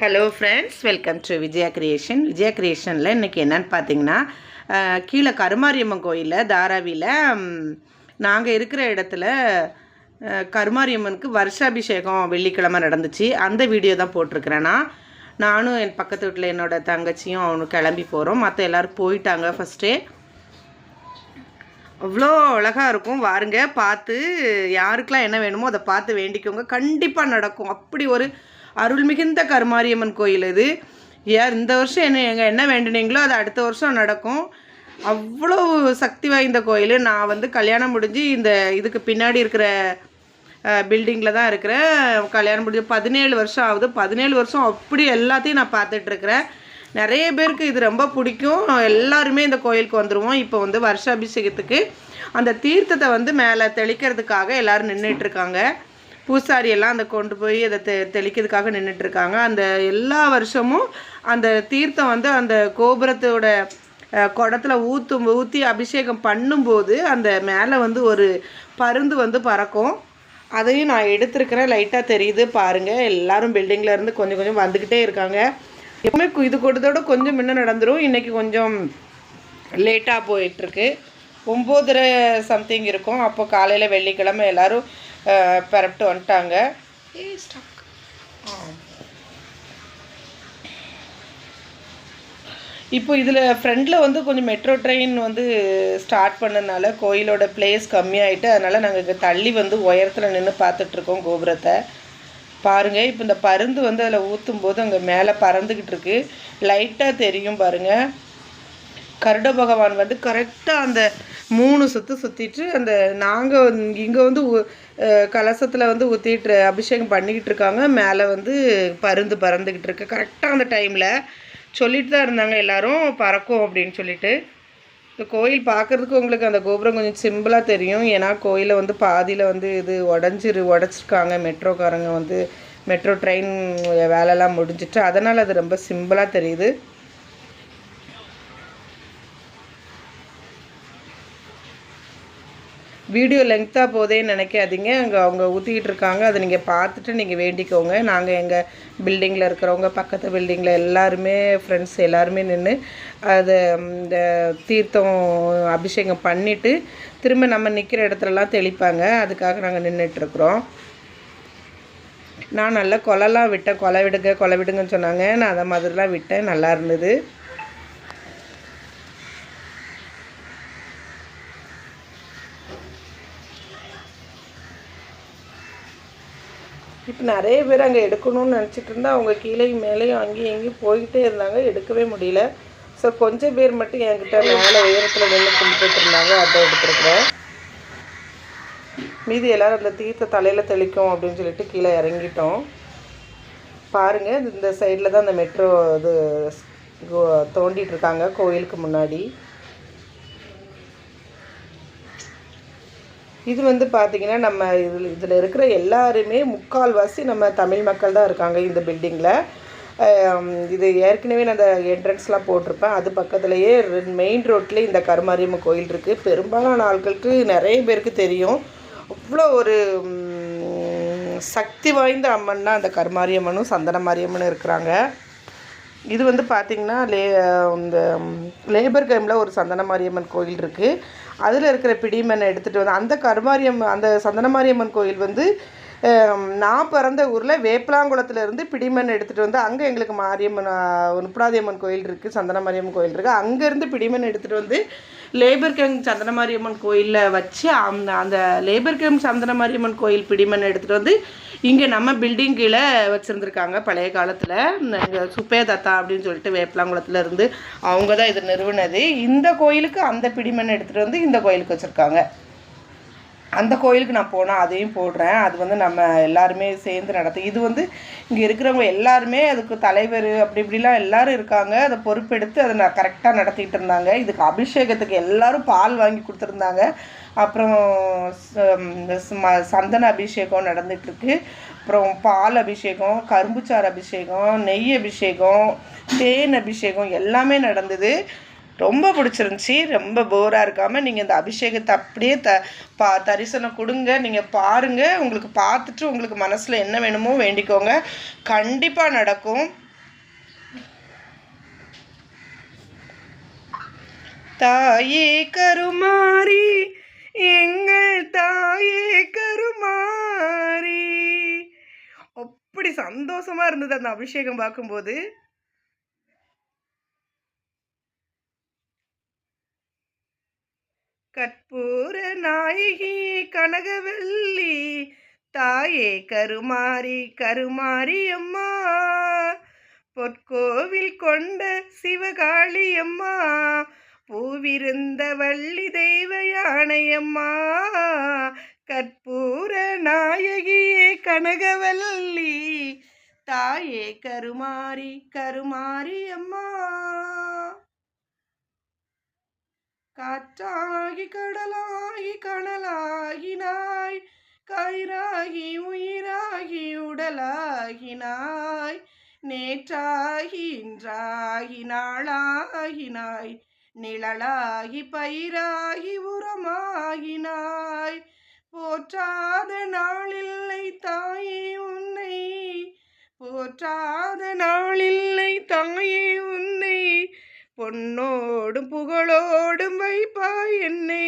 Hello friends welcome to Vijaya creation Vijaya கிரியேஷனில் இன்றைக்கி என்னென்னு பார்த்தீங்கன்னா கீழே கருமாரியம்மன் கோயிலில் தாராவியில் நாங்கள் இருக்கிற இடத்துல கருமாரியம்மனுக்கு வருஷாபிஷேகம் வெள்ளிக்கிழமை நடந்துச்சு. அந்த வீடியோ தான் போட்டிருக்கிறேன்னா நானும் என் பக்கத்து வீட்டில் என்னோட தங்கச்சியும் அவனு கிளம்பி போகிறோம் மற்ற எல்லோரும் போயிட்டாங்க ஃபஸ்ட்டே அவ்வளோ அழகாக இருக்கும். வாருங்க பார்த்து யாருக்கெலாம் என்ன வேணுமோ அதை பார்த்து வேண்டிக்கோங்க. கண்டிப்பாக நடக்கும். அப்படி ஒரு அருள்மிகுந்த கருமாரியம்மன் கோயில் இது. ஏன் இந்த வருஷம் என்ன எங்கள் என்ன வேண்டினீங்களோ அது அடுத்த வருஷம் நடக்கும். அவ்வளோ சக்தி வாய்ந்த கோயில். நான் வந்து கல்யாணம் முடிஞ்சு இந்த இதுக்கு பின்னாடி இருக்கிற பில்டிங்கில் தான் இருக்கிறேன். கல்யாணம் முடிஞ்சு பதினேழு வருஷம் ஆகுது. பதினேழு வருஷம் அப்படி எல்லாத்தையும் நான் பார்த்துட்ருக்குறேன். நிறைய பேருக்கு இது ரொம்ப பிடிக்கும். எல்லாருமே இந்த கோயிலுக்கு வந்துடுவோம் இப்போ வந்து வருஷாபிஷேகத்துக்கு. அந்த தீர்த்தத்தை வந்து மேலே தெளிக்கிறதுக்காக எல்லோரும் நின்றுட்டுருக்காங்க பூசாரி எல்லாம் அந்த கொண்டு போய் அதை தெ தெளிக்கிறதுக்காக நின்றுட்டுருக்காங்க அந்த எல்லா வருஷமும் அந்த தீர்த்தம் வந்து அந்த கோபுரத்தோட குடத்துல ஊற்றும் ஊற்றி அபிஷேகம் பண்ணும்போது அந்த மேலே வந்து ஒரு பருந்து வந்து பறக்கும். அதையும் நான் எடுத்திருக்கிறேன். லைட்டாக தெரியுது. பாருங்கள் எல்லாரும் பில்டிங்கில் இருந்து கொஞ்சம் கொஞ்சம் வந்துக்கிட்டே இருக்காங்க. எப்பவுமே இது கொடுத்தோட கொஞ்சம் முன்ன நடந்துடும் இன்றைக்கி கொஞ்சம் லேட்டாக போயிட்டுருக்கு. ஒம்போதரை சம்திங் இருக்கும். அப்போ காலையில் வெள்ளிக்கிழமை எல்லாரும் பரப்பிட்டு வந்துட்டாங்க. இப்போ இதில் ஃப்ரண்டில் வந்து கொஞ்சம் மெட்ரோ ட்ரெயின் வந்து ஸ்டார்ட் பண்ணனால கோயிலோட பிளேஸ் கம்மியாயிட்டு அதனால் நாங்கள் இங்கே தள்ளி வந்து உயரத்தில் நின்று பார்த்துட்ருக்கோம் கோபுரத்தை. பாருங்கள் இப்போ இந்த பருந்து வந்து அதில் ஊற்றும் போது அங்கே மேலே பறந்துக்கிட்டு இருக்கு. லைட்டாக தெரியும் பாருங்கள் கருட பகவான் வந்து கரெக்டாக அந்த மூணு சுற்று சுற்றிட்டு அந்த நாங்கள் இங்கே வந்து கலசத்தில் வந்து ஊற்றிட்டு அபிஷேகம் பண்ணிக்கிட்டு இருக்காங்க. மேலே வந்து பருந்து பறந்துக்கிட்டு இருக்கு. கரெக்டாக அந்த டைமில் சொல்லிட்டு தான் இருந்தாங்க எல்லாரும் பறக்கும் அப்படின்னு சொல்லிட்டு. இந்த கோயில் பார்க்குறதுக்கு உங்களுக்கு அந்த கோபுரம் கொஞ்சம் சிம்பிளாக தெரியும். ஏன்னா கோயிலை வந்து பாதியில் வந்து இது உடஞ்சிரு உடச்சிருக்காங்க. மெட்ரோக்காரங்க வந்து மெட்ரோ ட்ரெயின் வேலைலாம் முடிஞ்சிட்டு அதனால் அது ரொம்ப சிம்பிளாக தெரியுது. வீடியோ லெங்க்த்தாக போதேன்னு நினைக்காதீங்க. அங்கே அவங்க ஊற்றிக்கிட்டு இருக்காங்க. அதை நீங்கள் பார்த்துட்டு நீங்கள் வேண்டிக்கோங்க. நாங்கள் எங்கள் பில்டிங்கில் இருக்கிறவங்க பக்கத்து பில்டிங்கில் எல்லாருமே ஃப்ரெண்ட்ஸ் எல்லாருமே நின்று அதை இந்த தீர்த்தம் அபிஷேகம் பண்ணிவிட்டு திரும்ப நம்ம நிற்கிற இடத்துலலாம் தெளிப்பாங்க. அதுக்காக நாங்கள் நின்றுட்டுருக்குறோம் நான் நல்லா கொலைலாம் விட்டேன். கொலை விடுங்க கொலை விடுங்கன்னு சொன்னாங்க. நான் அதை மாதிரிலாம் விட்டேன். நல்லா இருந்தது. இப்போ நிறைய பேர் அங்கே எடுக்கணும்னு நினச்சிட்டு இருந்தால் அவங்க கீழேயும் மேலேயும் அங்கேயும் எங்கேயும் போய்கிட்டே இருந்தாங்க எடுக்கவே முடியல. ஸோ கொஞ்சம் பேர் மட்டும் என்கிட்ட மேலே உயரத்தில் நின்று கும்பிட்டு இருந்தாங்க அதை எடுத்துருக்குறேன். மீதி எல்லாரும் அந்த தீர்த்த தலையில் தெளிக்கும் அப்படின்னு சொல்லிட்டு கீழே இறங்கிட்டோம். பாருங்கள் இந்த சைடில் தான் அந்த மெட்ரோ இது கோ- தோண்டிட்டு இருக்காங்க கோயிலுக்கு முன்னாடி. இது வந்து பார்த்தீங்கன்னா நம்ம இதில் இதில் இருக்கிற எல்லாருமே முக்கால்வாசி நம்ம தமிழ் மக்கள் தான் இருக்காங்க இந்த பில்டிங்கில் இது ஏற்கனவே நான் அந்த என்ட்ரன்ஸ்லாம் போட்டிருப்பேன். அது பக்கத்துலேயே மெயின் ரோட்லேயே இந்த கருமாரியம்மன் கோயில் இருக்குது பெரும்பாலான ஆட்களுக்கு நிறைய பேருக்கு தெரியும். அவ்வளோ ஒரு சக்தி வாய்ந்த அம்மன்னா அந்த கருமாரியம்மனும் சந்தன மாரியம்மனும் இருக்கிறாங்க. இது வந்து பார்த்திங்கன்னா லே இந்த லேபர் கேமில் ஒரு சந்தன மாரியம்மன் கோயில் இருக்குது அதில் இருக்கிற பிடிமனை எடுத்துகிட்டு வந்து அந்த கருமாரியம்மன் அந்த சந்தன மாரியம்மன் கோயில் வந்து நான் பிறந்த ஊரில் வேப்பலாங்குளத்தில் இருந்து பிடிமண் எடுத்துகிட்டு வந்து அங்கே எங்களுக்கு மாரியம்மன் ஆஹ், கோயில் இருக்குது சந்தன மாரியம்மன் கோயில் இருக்குது அங்கேருந்து பிடிமண் எடுத்துகிட்டு வந்து லேபர் கேம் சந்தன மாரியம்மன் கோயிலில் வச்சு அந்த அந்த லேபர் கேம் சந்தன மாரியம்மன் கோயில் பிடிமண் எடுத்துகிட்டு வந்து இங்கே நம்ம பில்டிங் கீழே வச்சுருந்துருக்காங்க பழைய காலத்தில். சுப்பே தத்தா அப்படின்னு சொல்லிட்டு வேப்பலாங்குளத்துலேருந்து அவங்க தான் இது நிறுவனது. இந்த கோயிலுக்கு அந்த பிடிமண் எடுத்துகிட்டு வந்து இந்த கோயிலுக்கு வச்சுருக்காங்க. அந்த கோயிலுக்கு நான் போனால் அதையும் போடுறேன். அது வந்து நம்ம எல்லாருமே சேர்ந்து நடத்தும் இது வந்து இங்கே இருக்கிறவங்க எல்லாருமே அதுக்கு தலைவர் அப்படி இப்படிலாம் எல்லாரும் இருக்காங்க. அதை பொறுப்பெடுத்து அதை நான் கரெக்டாக நடத்திட்டு இருந்தாங்க. இதுக்கு அபிஷேகத்துக்கு எல்லாரும் பால் வாங்கி கொடுத்துருந்தாங்க. அப்புறம் சந்தன அபிஷேகம் நடந்துகிட்ருக்கு அப்புறம் பால் அபிஷேகம் கரும்புச்சாறு அபிஷேகம் நெய் அபிஷேகம் தேன் அபிஷேகம் எல்லாமே நடந்தது. ரொம்ப பிடிச்சிருந்துச்சி. ரொம்ப போராக இருக்காமல் நீங்கள் இந்த அபிஷேகத்தை அப்படியே த பா தரிசனம் கொடுங்க. நீங்கள் பாருங்கள் உங்களுக்கு பார்த்துட்டு உங்களுக்கு மனசில் என்ன வேணுமோ வேண்டிக்கோங்க. கண்டிப்பாக நடக்கும். தாயே கருமாறி எங்கள் தாயே கருமாரி அப்படி சந்தோஷமாக இருந்தது அந்த அபிஷேகம் பார்க்கும்போது. கற்பூர நாயகி கனகவல்லி தாயே கருமாரி கருமாரி அம்மா. பொற்கோவில் கொண்ட சிவகாளி அம்மா பூவிருந்த வள்ளி தெய்வ யானையம்மா கற்பூர நாயகியே கனகவல்லி தாயே கருமாரி கருமாரி அம்மா. காற்றாகி கடலாகி கனலாகினாய். கயிறாகி உயிராகி உடலாகினாய். நேற்றாகி இன்றாகி நாளாகினாய். நிழலாகி பயிராகி உரமாகினாய். போற்றாத நாளில்லை தாயே உன்னை. போற்றாத நாளில்லை தாயே உன்னை. பொன்னோடும் புகழோடும் வைப்பாய் என்னை.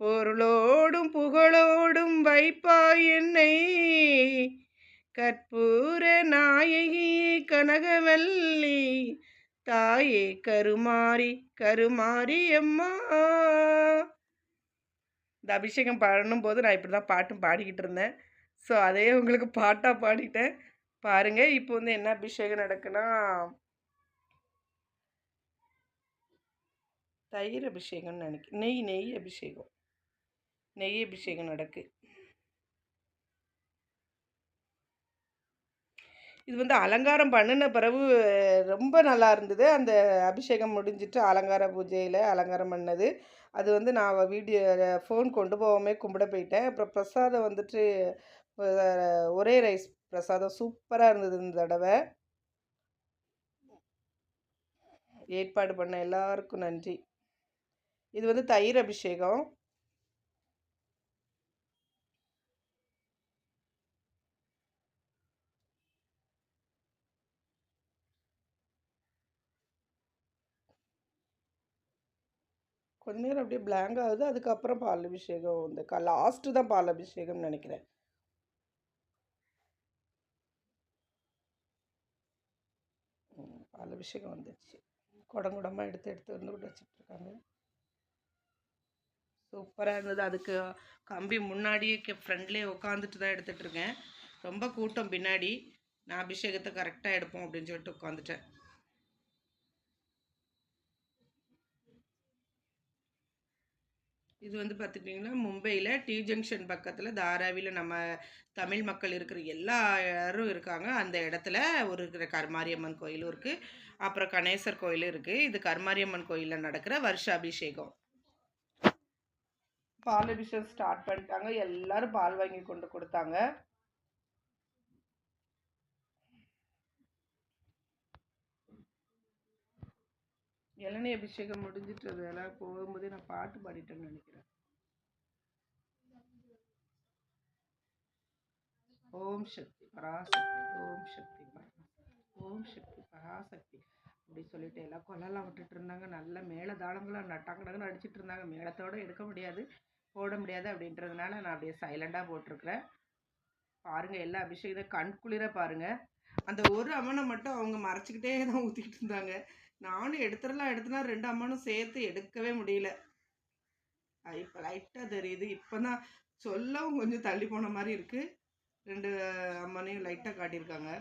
பொருளோடும் புகழோடும் வைப்பாய் என்னை. கற்பூர நாயகி கனகவல்லி தாயே கருமாரி கருமாறி அம்மா. இந்த அபிஷேகம் பண்ணும்போது நான் இப்படி தான் பாட்டும் பாடிக்கிட்டு இருந்தேன். ஸோ அதே உங்களுக்கு பாட்டாக பாடிட்டேன். பாருங்கள் இப்போ வந்து என்ன அபிஷேகம் நடக்குன்னா தயிர் அபிஷேகம்னு நினைக்கிறேன் நெய் நெய் அபிஷேகம். நெய் அபிஷேகம் நடக்கு. இது வந்து அலங்காரம் பண்ணின பிறகு ரொம்ப நல்லா இருந்தது. அந்த அபிஷேகம் முடிஞ்சிட்டு அலங்கார பூஜையில் அலங்காரம் பண்ணது. அது வந்து நான் வீடியோ ஃபோன் கொண்டு போகாமே கும்பிட போயிட்டேன். அப்புறம் பிரசாதம் வந்துட்டு ஒரே ரைஸ் பிரசாதம். சூப்பராக இருந்தது இந்த தடவை. ஏற்பாடு பண்ண எல்லாருக்கும் நன்றி. இது வந்து தயிர் அபிஷேகம். கொஞ்ச நேரம் அப்படியே பிளாங்க் ஆகுது. அதுக்கப்புறம் பால் அபிஷேகம் இந்த க லாஸ்ட்டு தான் பால் அபிஷேகம்னு நினைக்கிறேன். பால் அபிஷேகம் வந்துடுச்சு குடங்குடமாக எடுத்து எடுத்து வந்து விட்டு வச்சுட்ருக்காங்க சூப்பராக இருந்தது. அதுக்கு கம்பி முன்னாடியே ஃப்ரெண்ட்லேயே உட்காந்துட்டு தான் எடுத்துகிட்ருக்கேன் ரொம்ப கூட்டம் பின்னாடி. நான் அபிஷேகத்தை கரெக்டாக எடுப்போம் அப்படின்னு சொல்லிட்டு உட்காந்துட்டேன் இது வந்து பார்த்துக்கிட்டிங்கன்னா மும்பையில் டி ஜங்ஷன் பக்கத்தில் தாராவியில் நம்ம தமிழ் மக்கள் இருக்கிற எல்லாரும் இருக்காங்க. அந்த இடத்துல ஒரு இருக்கிற கருமாரியம்மன் கோயிலும் இருக்குது அப்புறம் கணேசர் கோயிலும் இருக்குது இது கருமாரியம்மன் கோயிலில் நடக்கிற வருஷ அபிஷேகம் பால் அபிஷேகம் ஸ்டார்ட் பண்ணிட்டாங்க. எல்லாரும் பால் வாங்கி கொண்டு கொடுத்தாங்க. இளநீ அபிஷேகம் முடிஞ்சிட்டு எல்லாம் போகும்போதே நான் பாட்டு பாடிட்டேன்னு நினைக்கிறேன். ஓம் சக்தி பராசக்தி ஓம் சக்தி ஓம் சக்தி பராசக்தி. அப்படி சொல்லிட்டு எல்லாம் கொலெல்லாம் விட்டுட்டு இருந்தாங்க. நல்ல மேல நட்டாங்க நட்டாங்கடங்கன்னு அடிச்சிட்டு இருந்தாங்க. மேளத்தோடு எடுக்க முடியாது போட முடியாது அப்படின்றதுனால நான் அப்படியே சைலண்டாக போட்டிருக்கிறேன். பாருங்கள் எல்லா அபிஷேகத்தை கண் குளிர பாருங்கள் அந்த ஒரு அம்மனை மட்டும் அவங்க மறைச்சிக்கிட்டே தான் ஊற்றிக்கிட்டு இருந்தாங்க. நானும் எடுத்துடலாம் எடுத்துனா ரெண்டு அம்மனும் சேர்த்து எடுக்கவே முடியல. இப்போ லைட்டாக தெரியுது. இப்போ தான் சொல்லவும் கொஞ்சம் தள்ளி போன மாதிரி இருக்குது ரெண்டு அம்மனையும் லைட்டாக காட்டியிருக்காங்க.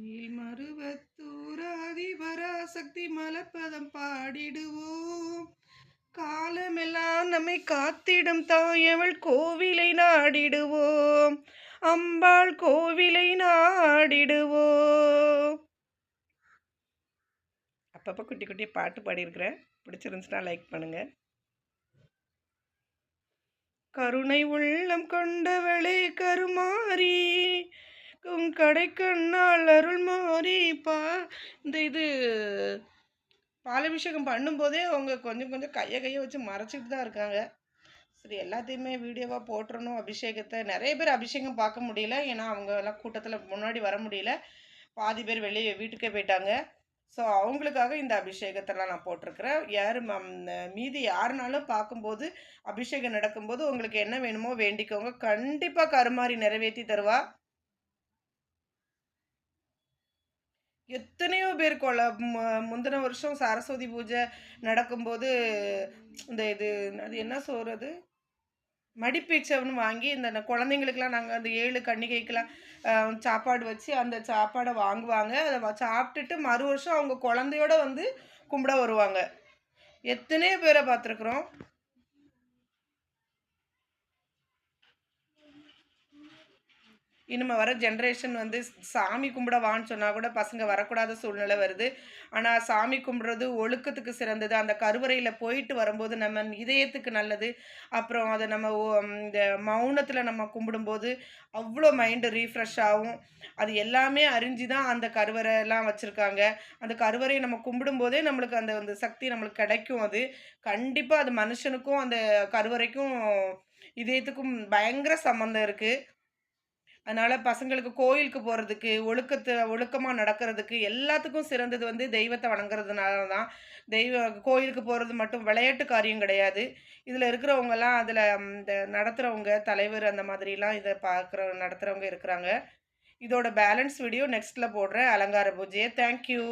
நீல்மருவத்தூராதி பராசக்தி மலப்பதம் பாடிடுவோம். காலமெல்லாம் நம்மை காத்திடும் தாயவள் கோவிலை நாடிடுவோம். அம்பாள் கோவிலை நாடிடுவோம். அப்பப்போ குட்டி குட்டி பாட்டு பாடியிருக்கிறேன். பிடிச்சிருந்துச்சுன்னா லைக் பண்ணுங்கள் கருணை உள்ளம் கொண்டவளே கருமாறி உன் கடைக்கண்ணால் அருள் மாறி பா இந்த இது பாலபிஷேகம் பண்ணும்போதே அவங்க கொஞ்சம் கொஞ்சம் கையை கையை வச்சு மறைச்சிட்டு தான் இருக்காங்க. சரி எல்லாத்தையுமே வீடியோவாக போட்டுறணும் அபிஷேகத்தை. நிறைய பேர் அபிஷேகம் பார்க்க முடியல. ஏன்னா அவங்க எல்லாம் கூட்டத்தில் முன்னாடி வர முடியல. பாதி பேர் வெளியே வீட்டுக்கே போயிட்டாங்க. ஸோ அவங்களுக்காக இந்த அபிஷேகத்தெல்லாம் நான் போட்டிருக்கிறேன். யார் மீதி யாருனாலும் பார்க்கும்போது அபிஷேகம் நடக்கும்போது உங்களுக்கு என்ன வேணுமோ வேண்டிக்கோங்க. கண்டிப்பாக கருமாறி நிறைவேற்றி தருவா. எத்தனையோ பேர் கொல முந்தின வருஷம் சரஸ்வதி பூஜை நடக்கும்போது இந்த இது அது என்ன சொல்கிறது மடிப்பீச்சவன் வாங்கி இந்த குழந்தைங்களுக்கெல்லாம் நாங்கள் அந்த ஏழு கன்னிகைக்கெல்லாம் சாப்பாடு வச்சு அந்த சாப்பாடை வாங்குவாங்க. அதை சாப்பிட்டுட்டு மறு வருஷம் அவங்க குழந்தையோட வந்து கும்பிட வருவாங்க. எத்தனையோ பேரை பார்த்துருக்குறோம். இனிமே வர ஜென்ரேஷன் வந்து சாமி கும்பிட வான்னு சொன்னால் கூட பசங்க வரக்கூடாத சூழ்நிலை வருது. ஆனால் சாமி கும்பிட்றது ஒழுக்கத்துக்கு சிறந்தது. அந்த கருவறையில் போயிட்டு வரும்போது நம்ம இதயத்துக்கு நல்லது. அப்புறம் அதை நம்ம இந்த மௌனத்தில் நம்ம கும்பிடும்போது அவ்வளோ மைண்டு ரீஃப்ரெஷ் ஆகும். அது எல்லாமே அறிஞ்சு தான் அந்த கருவறையெல்லாம் வச்சுருக்காங்க. அந்த கருவறையை நம்ம கும்பிடும்போதே நம்மளுக்கு அந்த அந்த சக்தி நம்மளுக்கு கிடைக்கும் அது. கண்டிப்பாக அது மனுஷனுக்கும் அந்த கருவறைக்கும் இதயத்துக்கும் பயங்கர சம்மந்தம் இருக்குது அதனால் பசங்களுக்கு கோயிலுக்கு போகிறதுக்கு ஒழுக்கத்தை ஒழுக்கமாக நடக்கிறதுக்கு எல்லாத்துக்கும் சிறந்தது வந்து தெய்வத்தை வணங்குறதுனால தான் தெய்வ கோயிலுக்கு போகிறது மட்டும் விளையாட்டு காரியம் கிடையாது. இதில் இருக்கிறவங்கெல்லாம் அதில் இந்த நடத்துகிறவங்க தலைவர் அந்த மாதிரிலாம் இதை பார்க்குற நடத்துகிறவங்க இருக்கிறாங்க. இதோட பேலன்ஸ் வீடியோ நெக்ஸ்ட்டில் போடுறேன். அலங்கார பூஜையை. தேங்க்யூ.